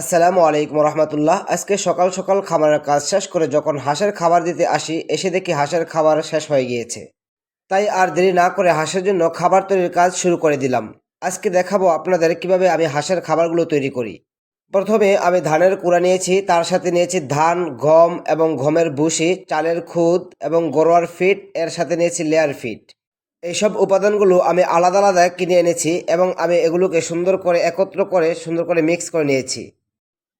আসসালামু আলাইকুম রহমতুল্লাহ আজকে সকাল সকাল খামারের কাজ শেষ করে যখন হাঁসের খাবার দিতে আসি, এসে দেখি হাঁসের খাবার শেষ হয়ে গিয়েছে। তাই আর দেরি না করে হাঁসের জন্য খাবার তৈরির কাজ শুরু করে দিলাম। আজকে দেখাবো আপনাদের কীভাবে আমি হাঁসের খাবারগুলো তৈরি করি। প্রথমে আমি ধানের কুড়া নিয়েছি, তার সাথে নিয়েছি ধান, গম এবং গমের ভুসি, চালের খুদ এবং গরোয়ার ফিট, এর সাথে নিয়েছি লেয়ার ফিট। এইসব উপাদানগুলো আমি আলাদা আলাদা কিনে এনেছি এবং আমি এগুলোকে সুন্দর করে একত্র করে, সুন্দর করে মিক্স করে নিয়েছি।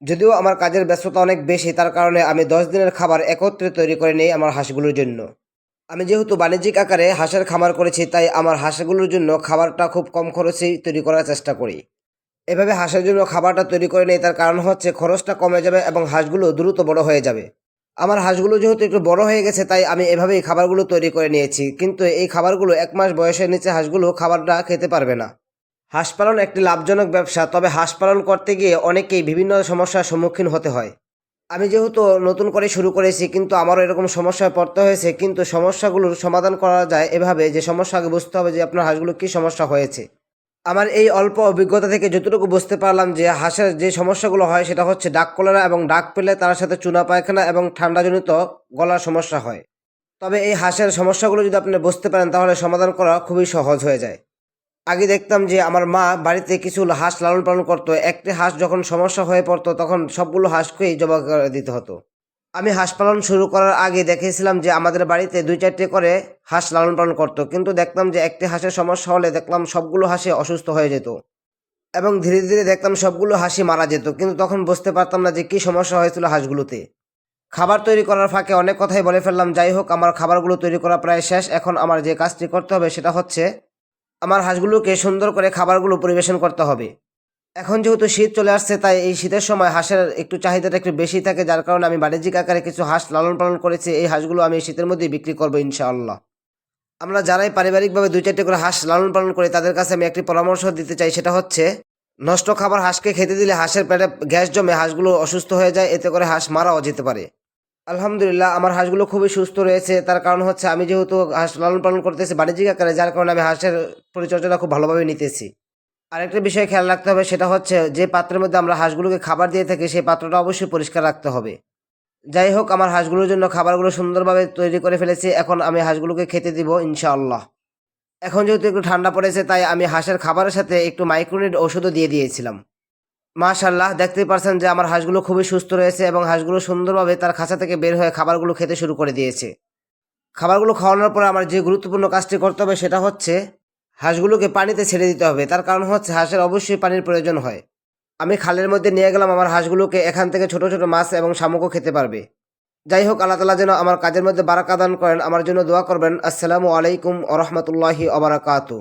যদিও আমার কাজের ব্যস্ততা অনেক বেশি, তার কারণে আমি দশ দিনের খাবার একত্রে তৈরি করে নিই আমার হাঁসগুলোর জন্য। আমি যেহেতু বাণিজ্যিক আকারে হাঁসের খামার করেছি, তাই আমার হাঁসগুলোর জন্য খাবারটা খুব কম খরচেই তৈরি করার চেষ্টা করি। এভাবে হাঁসের জন্য খাবারটা তৈরি করে নেই, তার কারণ হচ্ছে খরচটা কমে যাবে এবং হাঁসগুলো দ্রুত বড় হয়ে যাবে। আমার হাঁসগুলো যেহেতু একটু বড় হয়ে গেছে, তাই আমি এভাবেই খাবারগুলো তৈরি করে নিয়েছি, কিন্তু এই খাবারগুলো এক মাস বয়সের নিচে হাঁসগুলো খাবারটা খেতে পারবে না। হাঁস পালন একটি লাভজনক ব্যবসা, তবে হাঁস পালন করতে গিয়ে অনেকেই বিভিন্ন সমস্যার সম্মুখীন হতে হয়। আমি যেহেতু নতুন করে শুরু করেছি, কিন্তু আমারও এরকম সমস্যায় পড়তে হয়েছে, কিন্তু সমস্যাগুলোর সমাধান করা যায় এভাবে যে সমস্যা আগে বুঝতে হবে যে আপনার হাঁসগুলো কী সমস্যা হয়েছে। আমার এই অল্প অভিজ্ঞতা থেকে যতটুকু বুঝতে পারলাম যে হাঁসের যে সমস্যাগুলো হয় সেটা হচ্ছে ডাক কলেরা এবং ডাক পেলে তার সাথে চুনা পায়খানা এবং ঠান্ডাজনিত গলার সমস্যা হয়। তবে এই হাঁসের সমস্যাগুলো যদি আপনি বুঝতে পারেন, তাহলে সমাধান করা খুবই সহজ হয়ে যায়। আগে দেখতাম যে আমার মা বাড়িতে কিছু হাঁস লালন পালন করতো। একটি হাঁস যখন সমস্যা হয়ে পড়তো, তখন সবগুলো হাঁসকেই জবা করে দিতে হতো। আমি হাঁস পালন শুরু করার আগে দেখেছিলাম যে আমাদের বাড়িতে দুই চারটে করে হাঁস লালন পালন করতো। কিন্তু দেখতাম যে একটি হাঁসের সমস্যা হলে দেখলাম সবগুলো হাঁসে অসুস্থ হয়ে যেত। এবং ধীরে ধীরে দেখতাম সবগুলো হাঁসি মারা যেত। কিন্তু তখন বুঝতে পারতাম না যে কী সমস্যা হয়েছিল হাঁসগুলোতে। খাবার তৈরি করার ফাঁকে অনেক কথাই বলে ফেললাম। যাই হোক, আমার খাবারগুলো তৈরি করা প্রায় শেষ। এখন আমার যে কাজটি করতে হবে সেটা হচ্ছে আমার হাঁসগুলোকে সুন্দর করে খাবারগুলো পরিবেশন করতে হবে। এখন যেহেতু শীত চলে আসছে, তাই এই শীতের সময় হাঁসের একটু চাহিদাটা একটু বেশি থাকে, যার কারণে আমি বাণিজ্যিক আকারে কিছু হাঁস লালন পালন করেছি, এই হাঁসগুলো আমি শীতের মধ্যেই বিক্রি করব ইনশাআল্লাহ। আমরা যারাই পারিবারিকভাবে দুই চারটে করে হাঁস লালন পালন করি, তাদের কাছে আমি একটি পরামর্শ দিতে চাই, সেটা হচ্ছে, নষ্ট খাবার হাঁসকে খেতে দিলে হাঁসের পেটে গ্যাস জমে হাঁসগুলো অসুস্থ হয়ে যায়, এতে করে হাঁস মারাও যেতে পারে। আলহামদুলিল্লাহ, আমার হাঁসগুলো খুবই সুস্থ রয়েছে। তার কারণ হচ্ছে আমি যেহেতু হাঁস লালন পালন করতেছি বাণিজ্যিক আকারে, যার কারণে আমি হাঁসের পরিচর্যাটা খুব ভালোভাবে নিতেছি। আরেকটা বিষয় খেয়াল রাখতে হবে, সেটা হচ্ছে যে পাত্রের মধ্যে আমরা হাঁসগুলোকে খাবার দিয়ে থাকি, সেই পাত্রটা অবশ্যই পরিষ্কার রাখতে হবে। যাই হোক, আমার হাঁসগুলোর জন্য খাবারগুলো সুন্দরভাবে তৈরি করে ফেলেছি, এখন আমি হাঁসগুলোকে খেতে দিব, ইনশাআল্লাহ। এখন যেহেতু একটু ঠান্ডা পড়েছে, তাই আমি হাঁসের খাবারের সাথে একটু মাইক্রোনিট ওষুধও দিয়ে দিয়েছিলাম। মাশাল্লাহ দেখতেই পারছেন যে আমার হাঁসগুলো খুবই সুস্থ রয়েছে এবং হাঁসগুলো সুন্দরভাবে তার খাঁচা থেকে বের হয়ে খাবারগুলো খেতে শুরু করে দিয়েছে। খাবারগুলো খাওয়ানোর পর আমার যে গুরুত্বপূর্ণ কাজটি করতে হবে সেটা হচ্ছে হাঁসগুলোকে পানিতে ছেড়ে দিতে হবে। তার কারণ হচ্ছে হাঁসের অবশ্যই পানির প্রয়োজন হয়। আমি খালের মধ্যে নিয়ে গেলাম আমার হাঁসগুলোকে, এখান থেকে ছোট ছোট মাছ এবং শামুকও খেতে পারবে। যাই হোক, আল্লাহ তালা যেন আমার কাজের মধ্যে বারাকা দান করেন। আমার জন্য দোয়া করবেন। আসসালামু আলাইকুম আ রহমতুল্লাহি আবরাকাতু